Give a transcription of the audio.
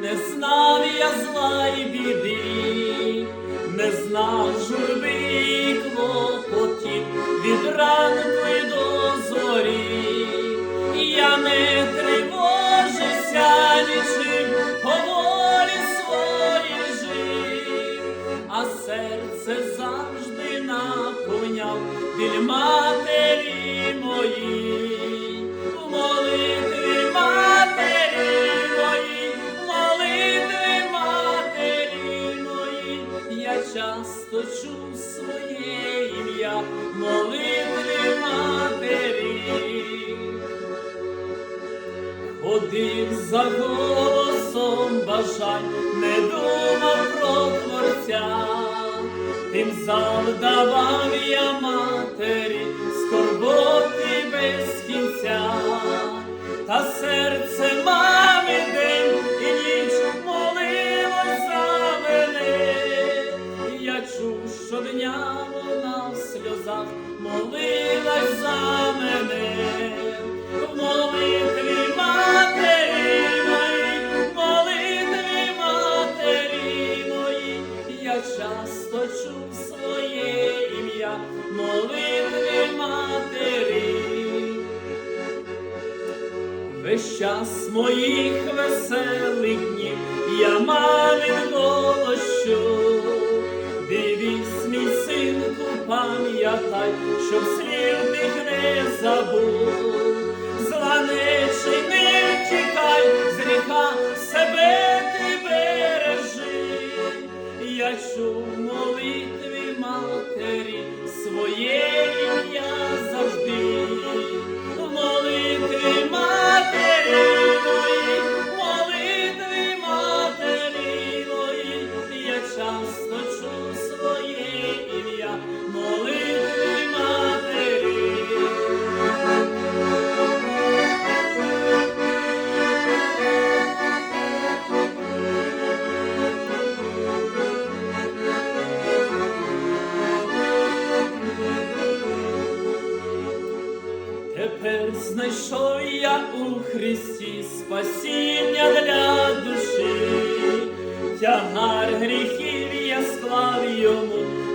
Не знав я зла й біди, не знав журби і клопотів від ранку до зорі. Я не тривожився нічим, по волі своїй жив, а серце завжди наповняв біль матері моїй, часто чув своє ім'я, в молитві матері. Ходив за голосом бажань, не думав про творця, тим завдавав я матері скорботи без кінця, Чув, щодня вона в сльозах молилась за мене. В молитві матері моїй, в молитві матері моїй, я часто чув своє ім'я, молитві матері. Весь час моїх веселих днів я мамин забув. зланичий не тікай, з ріка себе ти бережи. Я чув молитві матері своє Тепер знайшов я у Христі спасіння для душі, тягар гріхів я склав йому